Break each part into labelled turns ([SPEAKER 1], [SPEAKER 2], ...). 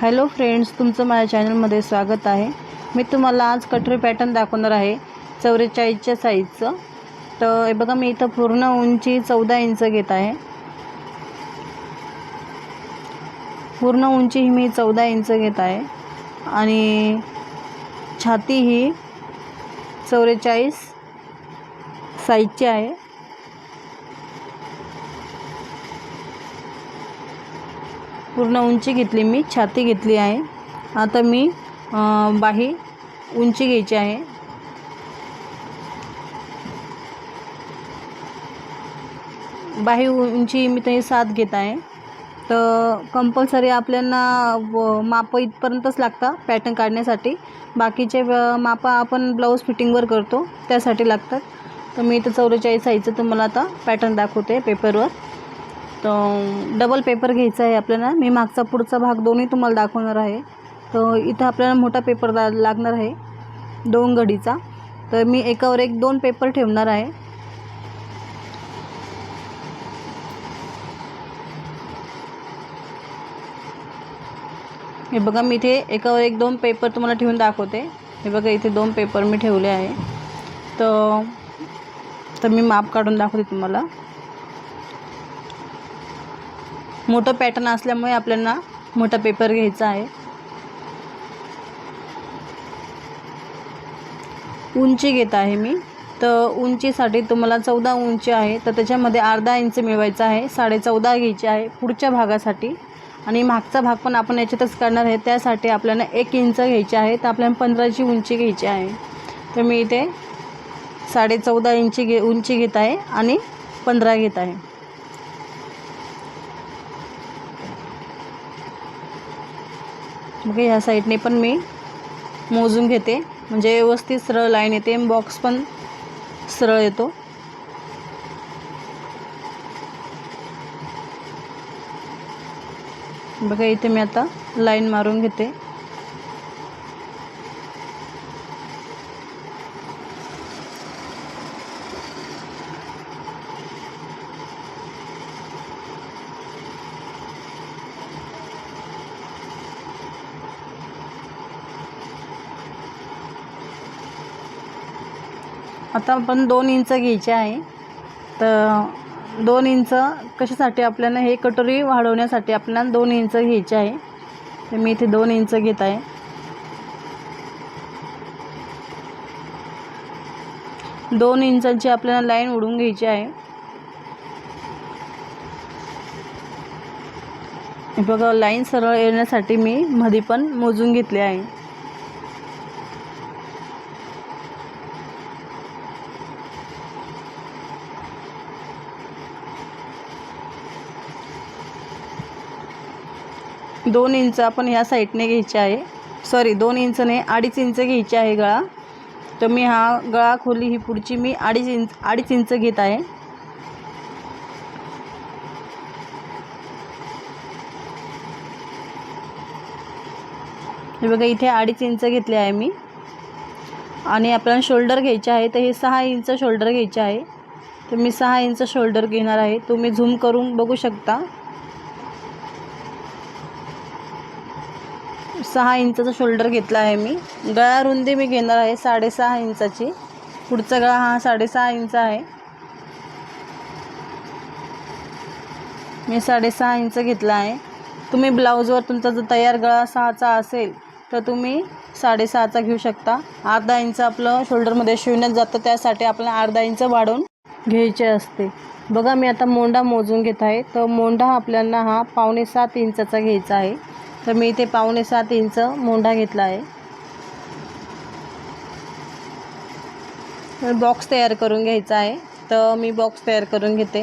[SPEAKER 1] Hello friends तुमचं माझ्या चॅनलमध्ये स्वागत आहे. मी तुम्हाला आज कटोरी पॅटर्न दाखवणार आहे चौवेचाळीसच्या साईजचं तर हे बघा मी इथं पूर्ण उंची चौदा इंच घेत आहे. पूर्ण उंची ही मी चौदा इंच घेत आहे. आणि छाती ही चौवेचाळीस साईजची आहे. पूर्ण उंची घेतली मी छाती घेतली आहे. आता मी बाही उंची घ्यायची आहे. बाही उंची मी तरी सात घेत आहे. तर कंपल्सरी आपल्याला व- माप इथपर्यंतच लागतं पॅटर्न काढण्यासाठी. बाकीचे मापं आपण ब्लाऊज फिटिंगवर करतो त्यासाठी लागतात. तर मी इथं चौवेचाळीस साईजचं तुम्हाला आता पॅटर्न दाखवते पेपरवर तर डबल पेपर घ्यायचा आहे आपल्याला. मी मागचा पुढचा भाग दोन्ही तुम्हाला दाखवणार आहे. तर इथं आपल्याला मोठा पेपर दा लागणार आहे. दोन घडीचा. तर मी एकावर एक दोन पेपर ठेवणार आहे. हे बघा मी इथे एकावर एक दोन पेपर तुम्हाला ठेवून दाखवते. हे बघा इथे दोन पेपर मी ठेवले आहे. तर तर मी माप काढून दाखवते तुम्हाला. मोठं पॅटर्न असल्यामुळे आपल्याला मोठा पेपर घ्यायचा आहे. उंची घेत आहे मी. तर उंचीसाठी तुम्हाला चौदा उंची आहे. तर त्याच्यामध्ये अर्धा इंच मिळवायचा आहे. साडे चौदा घ्यायची आहे पुढच्या भागासाठी. आणि मागचा भाग पण आपण याच्यातच करणार आहे. त्यासाठी आपल्याला एक इंच घ्यायची आहे. तर आपल्याला पंधराची उंची घ्यायची आहे. तर मी इथे साडे चौदा इंची घे उंची घेत आहे आणि पंधरा घेत आहे. मग ह्या साईडने पण मी मोजून घेते. म्हणजे व्यवस्थित सरळ लाईन येते बॉक्स पण सरळ येतो. बघा इथे मी आता लाईन मारून घेते. आता आपण दोन इंच घ्यायचे आहे. तर दोन इंच कशासाठी आपल्याला हे कटोरी वाढवण्यासाठी आपल्याला दोन इंच घ्यायचे आहे. तर मी इथे दोन इंच घेत आहे. दोन इंचांची आपल्याला लाईन उडून घ्यायची आहे. हे बघा लाईन सरळ येण्यासाठी मी मध्ये पण मोजून घेतले आहे. दोन इंच आपण ह्या साईडने घ्यायचे आहे. सॉरी दोन इंचने अडीच इंच घ्यायचे आहे गळा. तर मी हा गळा खोली ही पुढची मी अडीच इंच अडीच इंच घेत आहे. हे बघा इथे अडीच इंच घेतले आहे मी. आणि आपल्याला शोल्डर घ्यायचे आहे तर हे सहा इंच शोल्डर घ्यायचे आहे. तर मी सहा इंच शोल्डर घेणार आहे. तुम्ही झूम करून बघू शकता. सहा इंचाचा शोल्डर घेतला आहे मी. गळा रुंदी मी घेणार आहे साडेसहा इंचाची. पुढचा गळा हा साडेसहा इंच आहे. मी साडेसहा इंच घेतला आहे. तुम्ही ब्लाऊजवर तुमचा जर तयार गळा सहाचा असेल तर तुम्ही साडेसहाचा घेऊ शकता. अर्धा इंच आपलं शोल्डरमध्ये शिवण्यात जातं त्यासाठी आपल्याला अर्धा इंच वाढवून घ्यायचे असते. बघा मी आता मोंडा मोजून घेत आहे. तर मोंडा आपल्याला हा पावणे सात इंचाचा घ्यायचा आहे. तर मी इथे पावणे सात इंच मोंढा घेतला आहे. बॉक्स तयार करून घ्यायचा आहे. तर मी बॉक्स तयार करून घेते.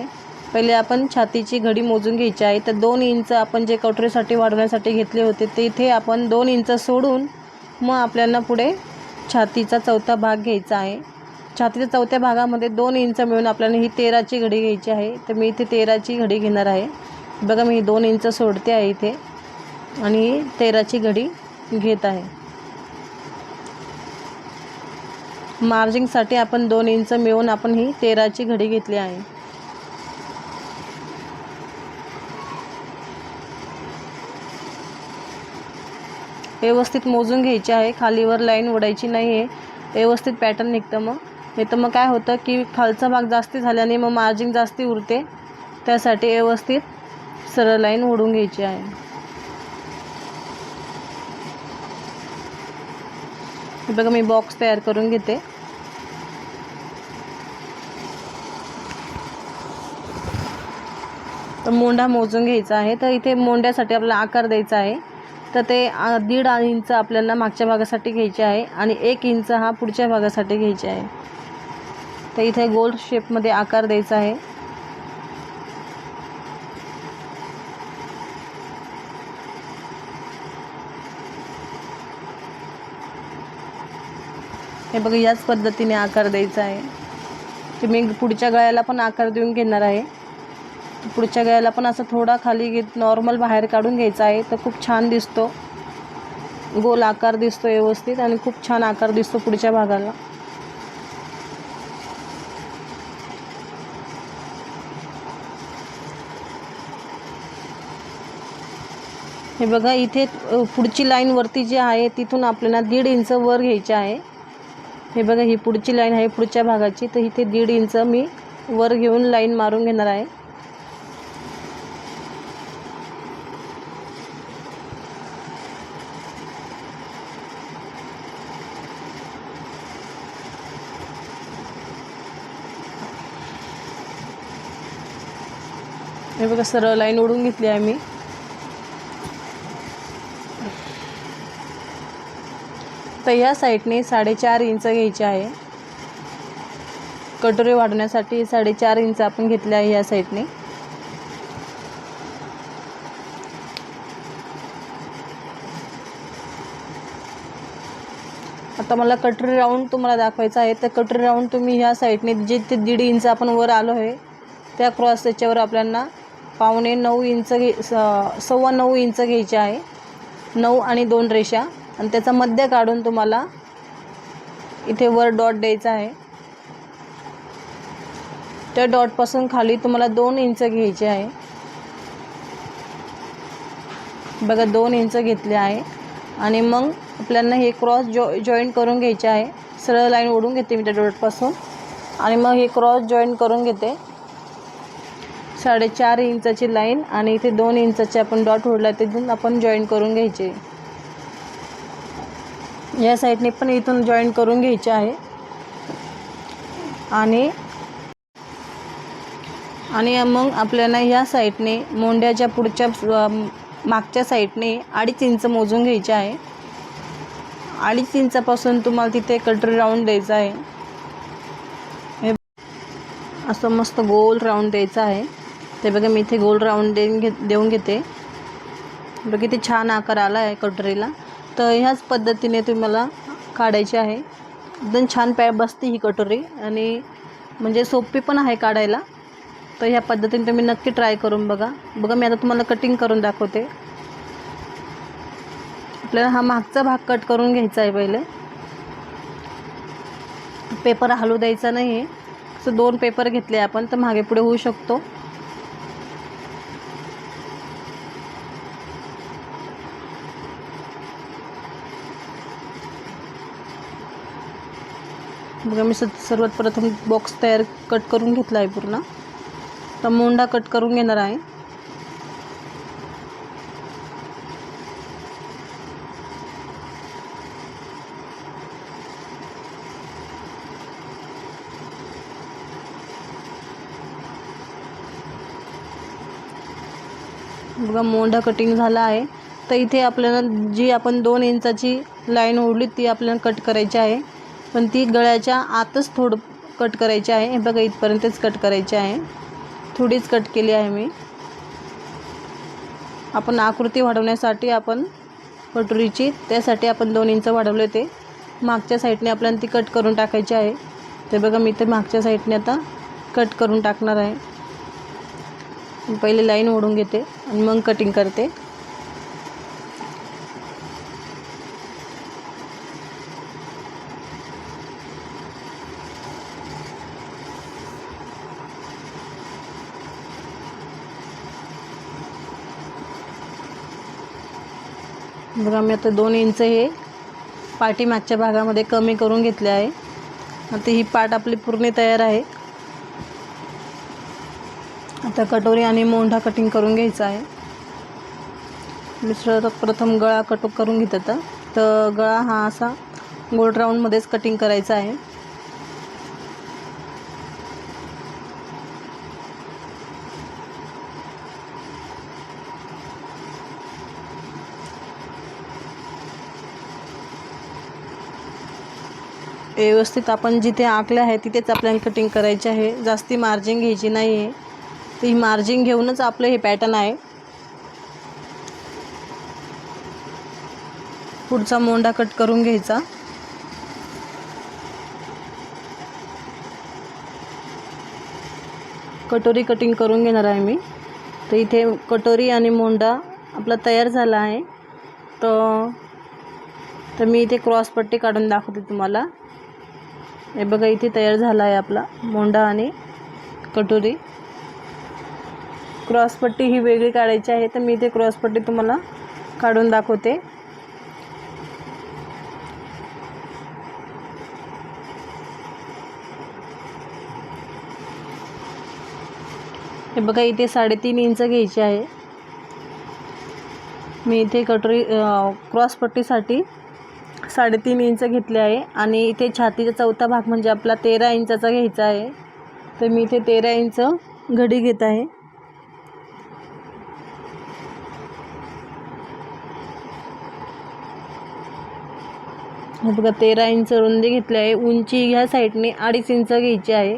[SPEAKER 1] पहिले आपण छातीची घडी मोजून घ्यायची आहे. तर दोन इंच आपण जे कटोरीसाठी वाढवण्यासाठी घेतले होते ते इथे आपण दोन इंच सोडून मग आपल्याला पुढे छातीचा चौथा भाग घ्यायचा आहे. छातीच्या चौथ्या भागामध्ये दोन इंच मिळून आपल्याला ही तेराची घडी घ्यायची आहे. तर मी इथे तेराची घडी घेणार आहे. बघा मी ही दोन इंच सोडते आहे इथे. आणि तेराची घडी घेत आहे. मार्जिंगसाठी आपण दोन इंच मिळून आपण ही तेराची घडी घेतली आहे. व्यवस्थित मोजून घ्यायची आहे. खालीवर लाईन ओढायची नाही आहे व्यवस्थित पॅटर्न निघतं मग. नाही तर मग काय होतं की खालचा भाग जास्ती झाल्याने मग मार्जिन जास्ती उरते. त्यासाठी व्यवस्थित सरळ लाईन ओढून घ्यायची आहे. हे बघा मी बॉक्स तयार करून घेते. तर मोंढा मोजून घ्यायचा आहे. तर इथे मोंढ्यासाठी आपल्याला आकार द्यायचा आहे. तर ते दीड इंच आपल्याला मागच्या भागासाठी घ्यायचे आहे आणि एक इंच हा पुढच्या भागासाठी घ्यायचे आहे. तर इथे गोल शेपमध्ये आकार द्यायचा आहे. हे बघा याच पद्धतीने आकार द्यायचा आहे. ते मी पुढच्या गळ्याला पण आकार देऊन घेणार आहे. पुढच्या गळ्याला पण असं थोडा खाली घेत नॉर्मल बाहेर काढून घ्यायचा आहे. तर खूप छान दिसतो. गोल आकार दिसतो व्यवस्थित आणि खूप छान आकार दिसतो पुढच्या भागाला. हे बघा इथे पुढची लाईन वरती जी आहे तिथून आपल्याला दीड इंच वर घ्यायचे आहे. हे बघा ही पुढची लाईन आहे पुढच्या भागाची. तर इथे दीड इंच मी वर घेऊन लाईन मारून घेणार आहे. हे बघा सरळ लाईन ओढून घेतली आहे मी. तर या साईडने साडेचार इंच घ्यायचे आहे. कटोरी वाढवण्यासाठी साडेचार इंच आपण घेतले आहे या साईडने. आता मला कटोरी राऊंड तुम्हाला दाखवायचा आहे. तर कटोरी राऊंड तुम्ही ह्या साईडने जे ते दीड इंच आपण वर आलो आहे त्या क्रॉस त्याच्यावर आपल्याला पावणे नऊ इंच घे स- सव्वा नऊ इंच घ्यायचे आहे. नऊ आणि दोन रेषा. आणि त्याचा मध्य काढून तुम्हाला इथे वर डॉट द्यायचा आहे. त्या डॉटपासून खाली तुम्हाला दोन इंच घ्यायचे आहे. बघा दोन इंच घेतले आहे. आणि मग आपल्याला हे क्रॉस जॉ जॉईंट करून घ्यायचे आहे. सरळ लाईन ओढून घेते मी त्या डॉटपासून आणि मग हे क्रॉस जॉईंट करून घेते. साडेचार इंचाची लाईन आणि इथे दोन इंचाचे आपण डॉट ओढला तिथून आपण जॉईन करून घ्यायचे. या साईडने पण इथून जॉईन करून घ्यायचे आहे. आणि आणि मग आपल्याला ह्या साईडने मोंड्याच्या पुढच्या मागच्या साईडने अडीच इंच मोजून घ्यायचे आहे. अडीच इंचापासून तुम्हाला तिथे कटरी राऊंड द्यायचा आहे. हे असं मस्त गोल राऊंड द्यायचं आहे. ते बघा मी इथे गोल राऊंड देऊन घे देऊन घेते. बघा किती छान आकार आला आहे कटोरीला. तर ह्याच पद्धतीने तुम्हाला काढायची आहे. एकदम छान पॅ बसते ही कटोरी. आणि म्हणजे सोपी पण आहे काढायला. तर ह्या पद्धतीने तुम्ही नक्की ट्राय करून बघा. बघा मी आता तुम्हाला कटिंग करून दाखवते. आपल्याला हा मागचा भाग कट करून घ्यायचा आहे पहिले. पेपर हलू द्यायचा नाही आहे असं दोन पेपर घेतले आपण तर मागे पुढे होऊ शकतो. बघा मी स सर्वात प्रथम बॉक्स तयार कट करून घेतला आहे पूर्ण. तर मोंडा कट करून घेणार आहे. बघा मोंढा कटिंग झाला आहे. तर इथे आपल्याला जी आपण दोन इंचाची लाईन ओढली ती आपल्याला कट करायची आहे. पण ती गळ्याच्या आतच थोडं कट करायची आहे. हे बघा इथपर्यंतच कट करायची आहे. थोडीच कट केली आहे मी. आपण आकृती वाढवण्यासाठी आपण कटोरीची त्यासाठी आपण दोन इंच वाढवले ते मागच्या साईडने आपल्याला ती कट करून टाकायची आहे. ते बघा मी ते मागच्या साईडने आता कट करून टाकणार आहे. पहिले लाईन ओढून घेते आणि मग कटिंग करते. बघा मी आता दोन इंच हे पाठीमागच्या भागामध्ये कमी करून घेतले आहे. आता ही पाट आपली पूर्ण तयार आहे. आता कटोरी आणि मोंढा कटिंग करून घ्यायचा आहे. मी प्रथम गळा कट करून घेत आता तर गळा हा असा गोल राऊंडमध्येच कटिंग करायचा आहे. व्यवस्थित आपण जिथे आखलं आहे तिथेच आपल्याला कटिंग करायची आहे. जास्ती मार्जिन घ्यायची नाही आहे तर ही मार्जिन घेऊनच आपलं हे पॅटर्न आहे. पुढचा मोंडा कट करून घ्यायचा. कटोरी कटिंग करून घेणार आहे मी. तर इथे कटोरी आणि मोंडा आपला तयार झाला आहे. तर तर मी इथे क्रॉस पट्टी काढून दाखवते तुम्हाला. हे बघा इथे तयार झाला आहे आपला मोंडा आणि कटोरी. क्रॉसपट्टी ही वेगळी काढायची आहे तर मी इथे क्रॉसपट्टी तुम्हाला काढून दाखवते. हे बघा इथे साडेतीन इंच घ्यायचे आहे. मी इथे कटोरी क्रॉसपट्टीसाठी साडेतीन इंच घेतले आहे. आणि इथे छातीचा चौथा भाग म्हणजे आपला तेरा इंचाचा घ्यायचा आहे. तर मी इथे तेरा इंच घडी घेत आहे. बघा तेरा इंच रुंदी घेतली आहे. उंची ह्या साईडने अडीच इंच घ्यायची आहे.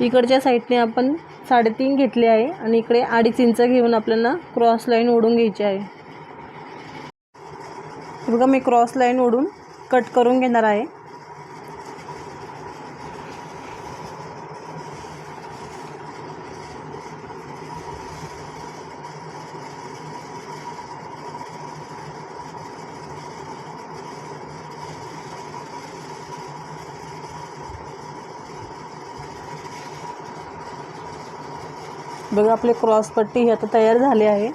[SPEAKER 1] इकडच्या साईडने आपण साडेतीन घेतले आहे. आणि इकडे अडीच इंच घेऊन आपल्याला क्रॉस लाईन ओढून घ्यायची आहे. बघा मी क्रॉस लाईन ओढून कट करून घेणार आहे. बघा आपली क्रॉस पट्टी ही आता तयार झाली आहे.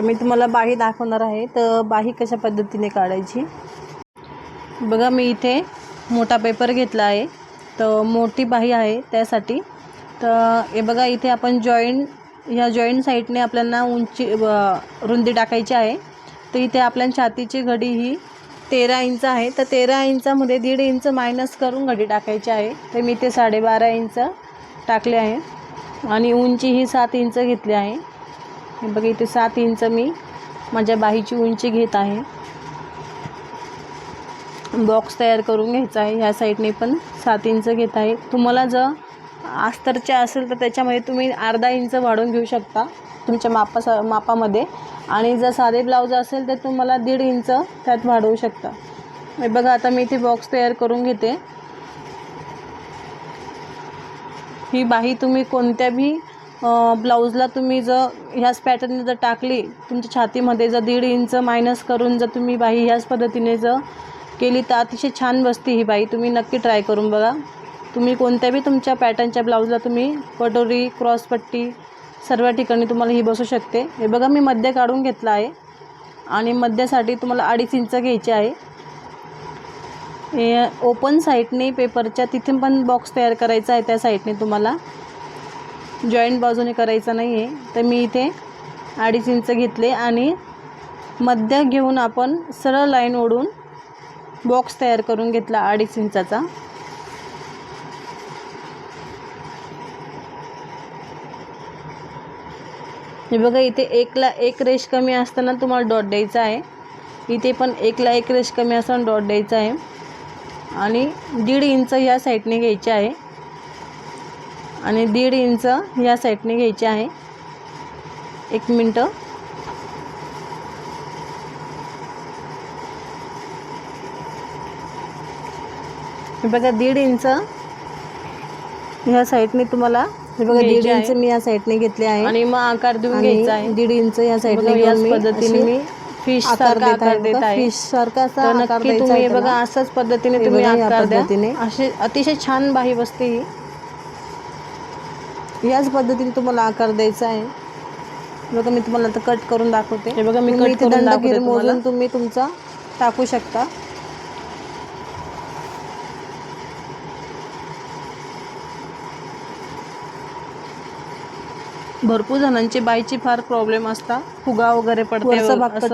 [SPEAKER 1] तर मी तुम्हाला बाही दाखवणार आहे. तर बाही कशा पद्धतीने काढायची? बघा मी इथे मोठा पेपर घेतला आहे. तर मोठी बाही आहे त्यासाठी. तर हे बघा इथे आपण जॉईंट ह्या जॉईंट साईडने आपल्याला उंची रुंदी टाकायची आहे. तर इथे आपल्या छातीची घडी ही तेरा इंच आहे. तर तेरा इंचामध्ये दीड इंच मायनस करून घडी टाकायची आहे. तर मी इथे साडेबारा इंच टाकले आहे. आणि उंची ही सात इंच घेतली आहे. हे बघा इथे सात इंच मी माझ्या बाहीची उंची घेत आहे. बॉक्स तयार करून घ्यायचा आहे. ह्या साईडने पण सात इंच घेत आहे. तुम्हाला जर अस्तरच्या असेल तर त्याच्यामध्ये तुम्ही अर्धा इंच वाढवून घेऊ शकता तुमच्या मापा मापामध्ये. आणि जर साधे ब्लाऊज असेल तर तुम्हाला दीड इंच त्यात वाढवू शकता. हे बघा आता मी इथे बॉक्स तयार करून घेते. ही बाही तुम्ही कोणत्याही ब्लाऊजला तुम्ही जर ह्याच पॅटर्नने जर टाकली तुमच्या छातीमध्ये जर दीड इंच मायनस करून जर तुम्ही बाई ह्याच पद्धतीने जर केली तर अतिशय छान बसते ही बाई. तुम्ही नक्की ट्राय करून बघा. तुम्ही कोणत्या बी तुमच्या पॅटर्नच्या ब्लाऊजला तुम्ही कटोरी क्रॉसपट्टी सर्व ठिकाणी तुम्हाला ही बसू शकते. हे बघा मी मध्य काढून घेतला आहे. आणि मध्यासाठी तुम्हाला अडीच इंच घ्यायचे आहे. हे ओपन साईडने पेपरच्या तिथे पण बॉक्स तयार करायचा आहे त्या साईडने तुम्हाला. जॉईंट बाजूने करायचं नाही आहे तर मी इथे अडीच इंच घेतले आणि मध्य घेऊन आपण सरळ लाईन ओढून बॉक्स तयार करून घेतला अडीच इंचाचा. हे बघा इथे एकला एक रेश कमी असताना तुम्हाला डॉट द्यायचा आहे. इथे पण एकला एक रेश कमी असताना डॉट द्यायचा आहे. आणि दीड इंच ह्या साईडने घ्यायचे आहे. आणि दीड इंच ह्या साईडने घ्यायचे आहे. एक मिनटं. हे बघा दीड इंच ह्या साईडने तुम्हाला हे बघा दीड इंच मी या साईडने घेतले आहे.
[SPEAKER 2] आणि मग आकार देऊन घ्यायचा आहे.
[SPEAKER 1] दीड इंच या साईडने
[SPEAKER 2] याच पद्धतीने मी फिश
[SPEAKER 1] आकार
[SPEAKER 2] सारखा आकार देत. आहे.
[SPEAKER 1] फिश सारखा असा
[SPEAKER 2] नक्की तुम्ही हे बघा. अशाच पद्धतीने तुम्ही
[SPEAKER 1] या
[SPEAKER 2] आकार द्या. अतिशय छान बाही बसते ही. याच पद्धतीने तुम्हाला आकार द्यायचा आहे. बघा मी तुम्हाला आता कट करून दाखवते.
[SPEAKER 1] हे बघा मी कट करून दाखवते.
[SPEAKER 2] मोजून तुम्ही तुमचा टाकू शकता.
[SPEAKER 1] भरपूर जणांची बाईची फार प्रॉब्लेम असतात. फुगा वगैरे पडते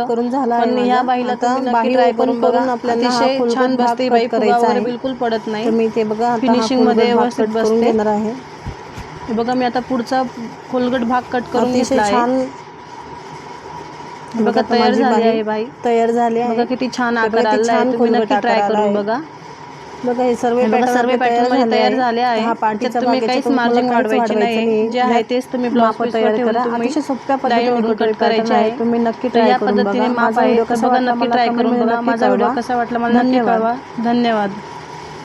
[SPEAKER 2] करून झाला
[SPEAKER 1] पण. ह्या बाईला ट्राय करून बघा.
[SPEAKER 2] करून आपल्याला
[SPEAKER 1] अतिशय छान बसते बाई.
[SPEAKER 2] करायचा.
[SPEAKER 1] बिलकुल पडत नाही.
[SPEAKER 2] मी ते बघा
[SPEAKER 1] Finishing मध्ये व्यवस्थित बसते.
[SPEAKER 2] घेणार आहे.
[SPEAKER 1] हे बघा मी आता पुढचा फुलगट भाग कट करून घेतला आहे.
[SPEAKER 2] छान.
[SPEAKER 1] बघा तयार झाली आहे बाई.
[SPEAKER 2] तयार झाली
[SPEAKER 1] बघा
[SPEAKER 2] आहे.
[SPEAKER 1] किती छान आकार आला आहे तुम्ही नक्की ट्राय करून. बघा.
[SPEAKER 2] बघा हे सर्व
[SPEAKER 1] बघा सर्व पॅटर्नमध्ये तयार. झाले आहे.
[SPEAKER 2] हा
[SPEAKER 1] त्याच्यात तुम्ही काहीच मार्जिन वाढवायचे नाही. जे आहे तेच तुम्ही
[SPEAKER 2] माप तयार करा. अतिशय सोप्या पद्धतीने
[SPEAKER 1] कट करायचे आहे
[SPEAKER 2] तुम्ही नक्की ट्राय
[SPEAKER 1] या
[SPEAKER 2] करून
[SPEAKER 1] पद्धतीने
[SPEAKER 2] बघा माझा व्हिडिओ कसा
[SPEAKER 1] बघा
[SPEAKER 2] वाटला
[SPEAKER 1] नक्की ट्राय करून बघा. माझा व्हिडिओ. कसा वाटला मला नक्की
[SPEAKER 2] धन्यवाद.
[SPEAKER 1] कळवा. धन्यवाद.